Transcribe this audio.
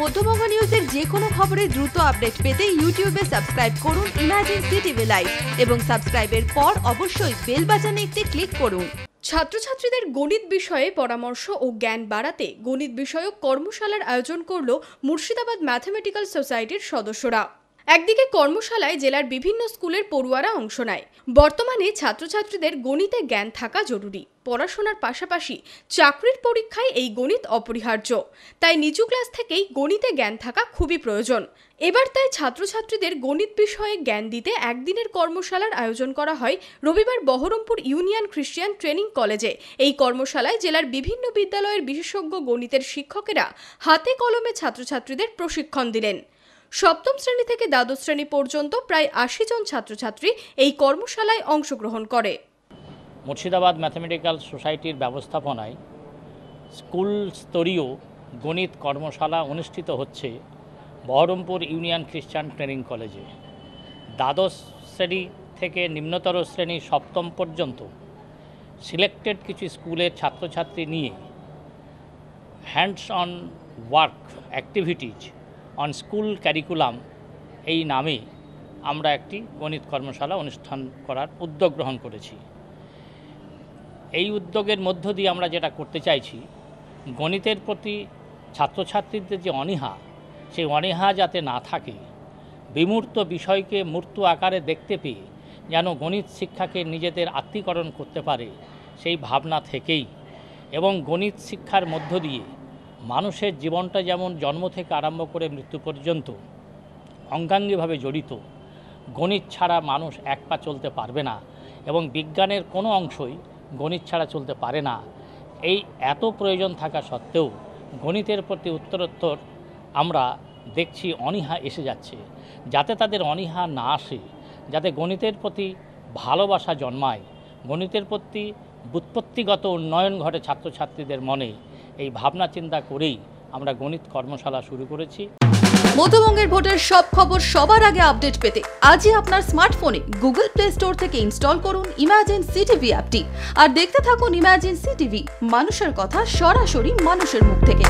মধ্যবঙ্গ নিউজের যে কোনো খবরের দ্রুত আপডেট পেতে ইউটিউবে সাবস্ক্রাইব করুন ইমাজিন সিটিভি লাইভ এবং সাবস্ক্রাইবের পর অবশ্যই বেল বাজানে একটি ক্লিক করুন। ছাত্রছাত্রীদের গণিত বিষয়ে পরামর্শ ও জ্ঞান বাড়াতে গণিত বিষয়ক কর্মশালার আয়োজন করল মুর্শিদাবাদ ম্যাথমেটিক্যাল সোসাইটির সদস্যরা। একদিকে কর্মশালায় জেলার বিভিন্ন স্কুলের পড়ুয়ারা অংশ নেয়। বর্তমানে ছাত্রছাত্রীদের গণিতে জ্ঞান থাকা জরুরি। পড়াশোনার পাশাপাশি চাকরির পরীক্ষায় এই গণিত অপরিহার্য। তাই নিচু ক্লাস থেকেই গণিতে জ্ঞান থাকা খুবই প্রয়োজন। এবার তাই ছাত্রছাত্রীদের গণিত বিষয়ে জ্ঞান দিতে একদিনের কর্মশালার আয়োজন করা হয় রবিবার বহরমপুর ইউনিয়ন খ্রিস্টিয়ান ট্রেনিং কলেজে। এই কর্মশালায় জেলার বিভিন্ন বিদ্যালয়ের বিশেষজ্ঞ গণিতের শিক্ষকেরা হাতে কলমে ছাত্রছাত্রীদের প্রশিক্ষণ দিলেন। সপ্তম শ্রেণি থেকে দ্বাদশ শ্রেণি পর্যন্ত প্রায় আশি জন ছাত্রছাত্রী এই কর্মশালায় অংশগ্রহণ করে। মুর্শিদাবাদ ম্যাথমেটিক্যাল সোসাইটির ব্যবস্থাপনায় স্কুল স্তরীয় গণিত কর্মশালা অনুষ্ঠিত হচ্ছে বহরমপুর ইউনিয়ন খ্রিস্টান ট্রেনিং কলেজে। দ্বাদশ শ্রেণি থেকে নিম্নতর শ্রেণি সপ্তম পর্যন্ত সিলেক্টেড কিছু স্কুলের ছাত্রছাত্রী নিয়ে hands on work activities on school curriculum এই নামে আমরা একটি গণিত কর্মশালা অনুষ্ঠান করার উদ্যোগ গ্রহণ করেছি। এই উদ্যোগের মধ্য দিয়ে আমরা যেটা করতে চাইছি, গণিতের প্রতি ছাত্রছাত্রীদের যে অনীহা, সেই অনীহা যাতে না থাকে, বিমূর্ত বিষয়কে মূর্ত আকারে দেখতে পেয়ে যেন গণিত শিক্ষাকে নিজেদের আত্মীকরণ করতে পারে, সেই ভাবনা থেকেই এবং গণিত শিক্ষার মধ্য দিয়ে মানুষের জীবনটা যেমন জন্ম থেকে আরম্ভ করে মৃত্যু পর্যন্ত অঙ্গাঙ্গিভাবে জড়িত, গণিত ছাড়া মানুষ এক পা চলতে পারবে না এবং বিজ্ঞানের কোনো অংশই গণিত ছাড়া চলতে পারে না। এই এত প্রয়োজন থাকা সত্ত্বেও গণিতের প্রতি উত্তরোত্তর আমরা দেখছি অনীহা এসে যাচ্ছে, যাতে তাদের অনীহা না আসে, যাতে গণিতের প্রতি ভালোবাসা জন্মায়। গণিতের প্রতি বুৎপত্তিগত উন্নয়ন ঘটে ছাত্রছাত্রীদের মনে এই ভাবনা চিন্তা করেই আমরা গণিত কর্মশালা শুরু করেছি। মধ্যবঙ্গের ভোটের সব খবর সবার আগে আপডেট পেতে আজই আপনার স্মার্টফোনে গুগল প্লে স্টোর থেকে ইনস্টল করুন ইমাজিন সিটিভি অ্যাপটি। আর দেখতে থাকুন ইমাজিন সিটিভি, মানুষের কথা সরাসরি মানুষের মুখ থেকে।